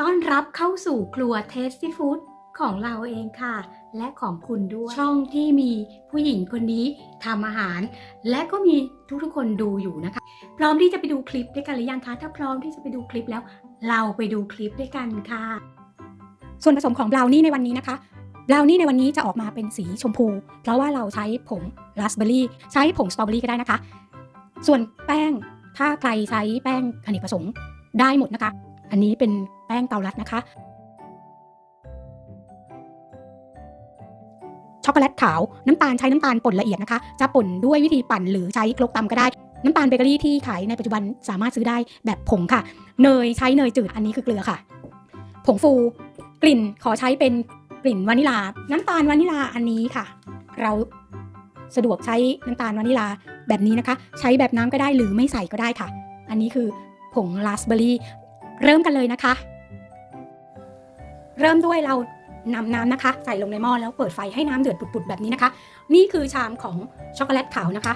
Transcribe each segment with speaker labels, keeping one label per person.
Speaker 1: ต้อนรับเข้าสู่ครัวเทสตี้ฟู้ดของเราเองค่ะ และของคุณด้วย ช่องที่มีผู้หญิงคนนี้ทำอาหาร และก็มีทุกๆคนดูอยู่นะคะ พร้อมที่จะไปดูคลิปด้วยกันหรือยังคะ ถ้าพร้อมที่จะไปดูคลิปแล้ว เราไปดูคลิปด้วยกันค่ะ
Speaker 2: ส่วนผสมของบราวนี่ในวันนี้นะคะบราวนี่ในวันนี้จะออกมาเป็นสีชมพู เพราะว่าเราใช้ผงราสเบอร์รี่ใช้ผงสตรอเบอรี่ก็ได้นะคะ ส่วนแป้งถ้าใครใช้แป้งอเนกประสงค์ได้หมดนะคะ อันนี้เป็น แป้งเกาลัดนะคะ ช็อกโกแลตขาวน้ำตาลใช้น้ำตาลป่นละเอียดนะคะ จะป่นด้วยวิธีปั่นหรือใช้ครกตำก็ได้น้ำตาลเบเกอรี่ที่ขายในปัจจุบันสามารถซื้อได้แบบผงค่ะ เนยใช้เนยจืดอันนี้คือเกลือค่ะ ผงฟู กลิ่นขอใช้เป็นกลิ่นวานิลา น้ำตาลวานิลาอันนี้ค่ะ เราสะดวกใช้น้ำตาลวานิลาแบบนี้นะคะ ใช้แบบน้ำก็ได้หรือไม่ใส่ก็ได้ค่ะ อันนี้คือผงราสเบอร์รี่ เริ่มกันเลยนะคะ เริ่มด้วยเรานำน้ำนะคะ ใส่ลงในหม้อแล้วเปิดไฟให้น้ำเดือดปุดๆแบบนี้นะคะ นี่คือชามของช็อกโกแลตขาวนะคะ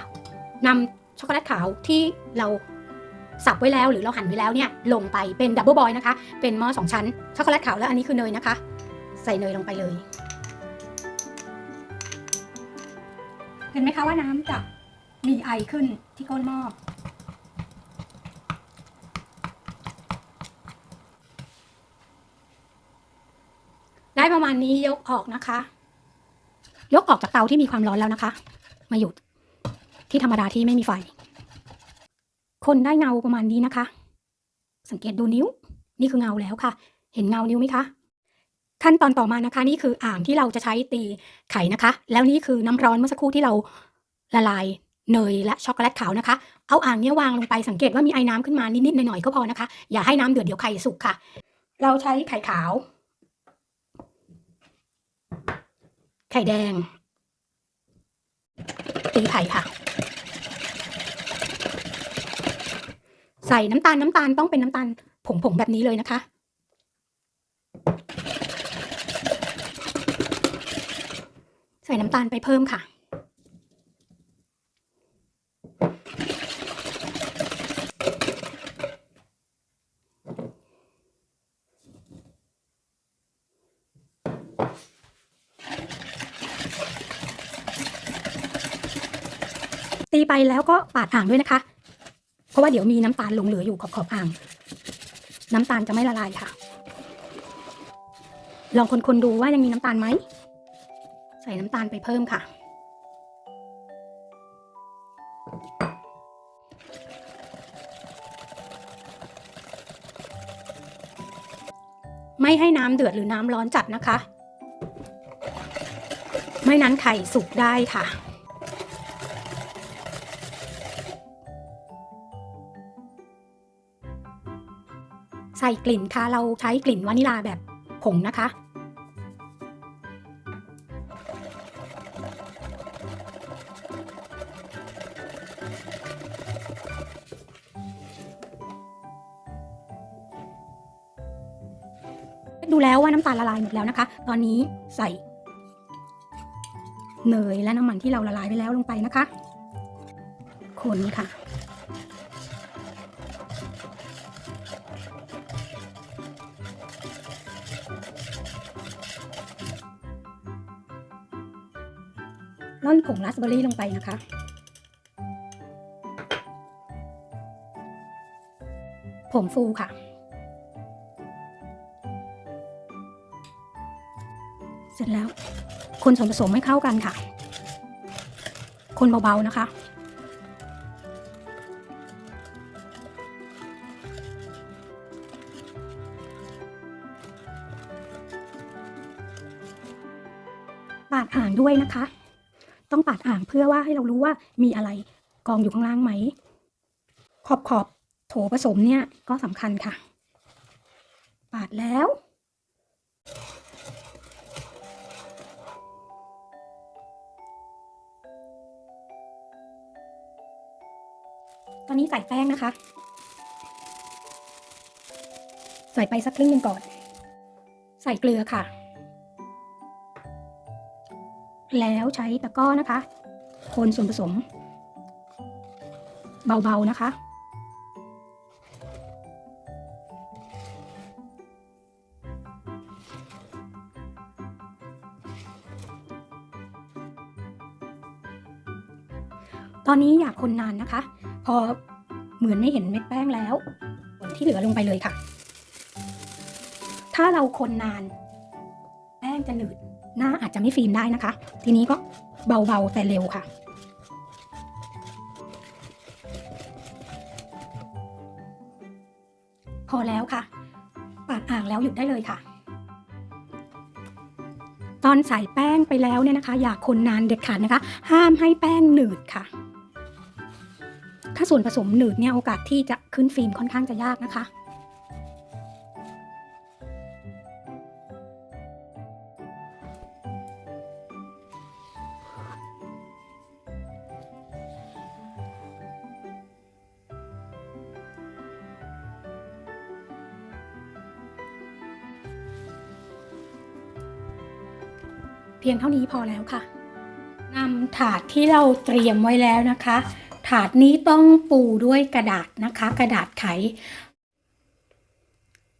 Speaker 2: นำช็อกโกแลตขาวที่เราสับไว้แล้วหรือเราหั่นไว้แล้วเนี่ยลงไปเป็นดับเบิลบอยนะคะ เป็นหม้อสองชั้นช็อกโกแลตขาวแล้วอันนี้คือเนยนะคะ ใส่เนยลงไปเลย เห็นไหมคะว่าน้ำจะมีไอขึ้นที่ก้นหม้อ ได้ประมาณนี้ยกออกนะคะ ยกออกจากเตาที่มีความร้อนแล้วนะคะ มาหยุดที่ธรรมดาที่ไม่มีไฟ คนได้เงาประมาณนี้นะคะ สังเกตดูนิ้ว นี่คือเงาแล้วค่ะ เห็นเงานิ้วไหมคะ ขั้นตอนต่อมานะคะ นี่คืออ่างที่เราจะใช้ตีไข่นะคะ แล้วนี่คือน้ำร้อนเมื่อสักครู่ที่เราละลายเนยและช็อกโกแลตขาวนะคะ เอาอ่างเนี้ยวางลงไปสังเกตว่ามีไอ้น้ำขึ้นมานิดๆหน่อยๆก็พอนะคะ อย่าให้น้ำเดือดเดี๋ยวไข่สุกค่ะ เราใช้ไข่ขาว ไข่แดง ตีไข่ค่ะ ใส่น้ำตาลน้ำตาลต้องเป็นน้ำตาลผงๆแบบนี้เลยนะคะ ใส่น้ำตาลไปเพิ่มค่ะ ตีไปแล้วก็ปาดอ่างด้วยนะคะ เพราะว่าเดี๋ยวมีน้ำตาลหลงเหลืออยู่ขอบขอบอ่าง น้ำตาลจะไม่ละลายค่ะ ลองคนๆดูว่ายังมีน้ำตาลไหม ใส่น้ำตาลไปเพิ่มค่ะ ไม่ให้น้ำเดือดหรือน้ำร้อนจัดนะคะ ไม่นั้นไข่สุกได้ค่ะ ใส่กลิ่นค่ะ เราใช้กลิ่นวานิลาแบบผงนะคะ ดูแล้วว่าน้ำตาลละลายหมดแล้วนะคะ ตอนนี้ใส่เนยและน้ำมันที่เราละลายไปแล้วลงไปนะคะ คนค่ะ ร่อนผงราสเบอร์รี่ลงไปนะคะ ผงฟูค่ะ เสร็จแล้ว คนส่วนผสมให้เข้ากันค่ะ คนเบาๆนะคะปาดอ่างด้วยนะคะ ต้องปาดอ่างเพื่อว่าให้เรารู้ว่ามีอะไรกองอยู่ข้างล่างไหม ขอบขอบโถผสมเนี่ยก็สำคัญค่ะ ปาดแล้ว ตอนนี้ใส่แป้งนะคะ ใส่ไปสักครึ่งหนึ่งก่อน ใส่เกลือค่ะ แล้วใช้ตะก้อนะคะ คนส่วนผสม เบา ๆ นะคะ ตอนนี้อยากคนนานนะคะ พอเหมือนไม่เห็นเม็ดแป้งแล้วผลที่เหลือลงไปเลยค่ะ ถ้าเราคนนาน แป้งจะหนืด หน้าอาจจะไม่ฟิล์มได้นะคะ ทีนี้ก็เบาๆแต่เร็วค่ะ พอแล้วค่ะ ปาดอ่างแล้วหยุดได้เลยค่ะ ตอนใส่แป้งไปแล้วเนี่ยนะคะ อย่าคนนานเด็ดขาดนะคะ ห้ามให้แป้งหนืดค่ะ ถ้าส่วนผสมหนืดเนี่ยโอกาสที่จะขึ้นฟิล์มค่อนข้างจะยากนะคะ เพียงเท่านี้พอแล้วค่ะนำถาดที่เราเตรียมไว้แล้วนะคะ ถาดนี้ต้องปูด้วยกระดาษนะคะ กระดาษไข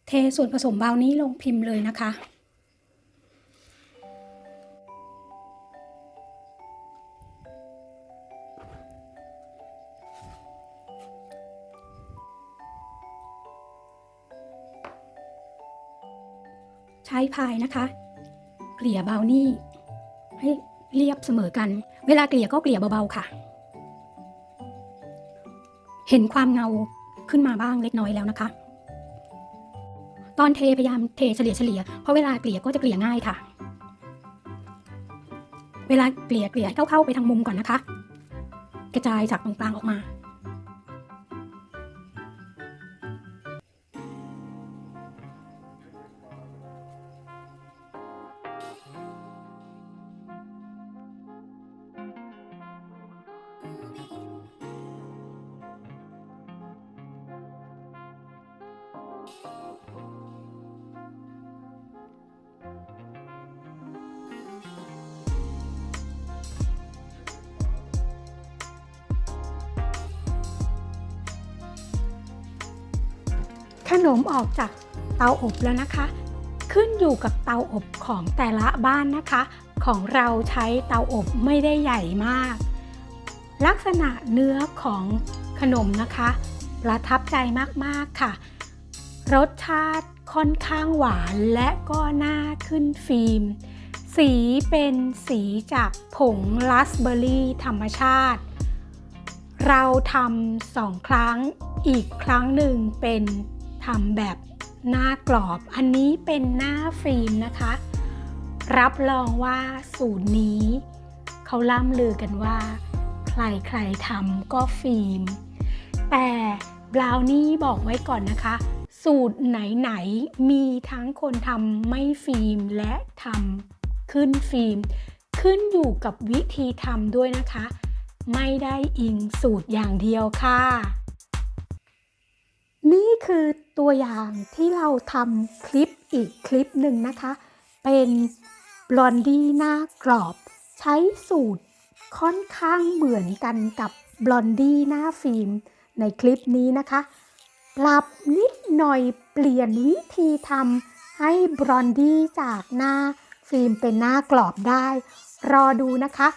Speaker 2: เทส่วนผสมเบานี้ลงพิมพ์เลยนะคะใช้พายนะคะ เกลี่ยเบานี่ ให้เรียบเสมอกัน เวลาเกลี่ยก็เกลี่ยเบาๆค่ะ เห็นความเงาขึ้นมาบ้างเล็กน้อยแล้วนะคะ ตอนเทพยายามเทเฉลี่ยเฉลี่ยเพราะเวลาเกลี่ยก็จะเกลี่ยง่ายค่ะ เวลาเกลี่ยเกลี่ยให้เข้าๆไปทางมุมก่อนนะคะ กระจายจากตรงกลางออกมา ขนมออกจากเตาอบแล้วนะคะ ขึ้นอยู่กับเตาอบของแต่ละบ้านนะคะ ของเราใช้เตาอบไม่ได้ใหญ่มาก ลักษณะเนื้อของขนมนะคะ ประทับใจมากๆค่ะ รสชาติค่อนข้างหวานและก็น่าขึ้นฟิล์ม สีเป็นสีจากผงราสเบอร์รี่ธรรมชาติ เราทำสองครั้งอีกครั้งหนึ่งเป็น ทำแบบหน้ากรอบ อันนี้เป็นหน้าฟิล์มนะคะ รับรองว่าสูตรนี้เขาล่ำลือกันว่า ใครๆทำก็ฟิล์ม แต่บราวนี่บอกไว้ก่อนนะคะ สูตรไหนๆมีทั้งคนทำไม่ฟิล์มและทำขึ้นฟิล์ม ขึ้นอยู่กับวิธีทำด้วยนะคะ ไม่ได้อิงสูตรอย่างเดียวค่ะ นี่คือตัวอย่างที่เราทำคลิปอีกคลิปหนึ่งนะคะ เป็นบลอนดี้หน้ากรอบ ใช้สูตรค่อนข้างเหมือนกันกับบลอนดี้หน้าฟิล์มในคลิปนี้นะคะ ปรับนิดหน่อยเปลี่ยนวิธีทำให้บลอนดี้จากหน้าฟิล์มเป็นหน้ากรอบได้ รอดูนะคะ